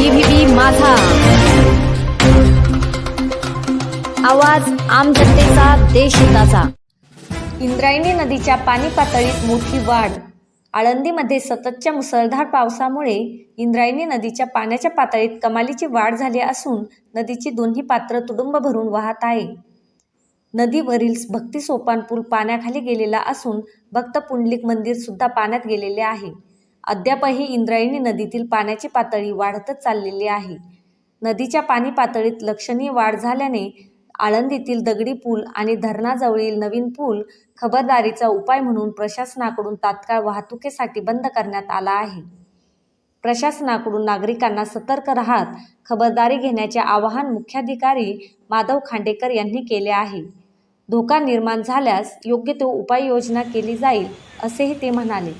माझा. आवाज आम जनतेचा देशहिताचा इंद्रायणी नदीच्या पाणी पातळीत मोठी वाढ. आळंदीमध्ये सततच्या मुसळधार पावसामुळे इंद्रायणी नदीच्या पाण्याच्या पातळीत कमालीची वाढ झाली असून नदीची दोन्ही पात्र तुडुंब भरून वाहत आहे. नदीवरील भक्ती सोपान पूल पाण्याखाली गेलेला असून भक्त पुंडलिक मंदिर सुद्धा पाण्यात गेलेले आहे. अद्यापही इंद्रायणी नदीतील पाण्याची पातळी वाढतच चाललेली आहे. नदीच्या पाणी पातळीत लक्षणीय वाढ झाल्याने आळंदीतील दगडी पूल आणि धरणाजवळील नवीन पूल खबरदारीचा उपाय म्हणून प्रशासनाकडून तात्काळ वाहतुकीसाठी बंद करण्यात आला आहे. प्रशासनाकडून नागरिकांना सतर्क राहत खबरदारी घेण्याचे आवाहन मुख्याधिकारी माधव खांडेकर यांनी केले आहे. धोका निर्माण झाल्यास योग्य तो उपाययोजना केली जाईल असेही ते म्हणाले.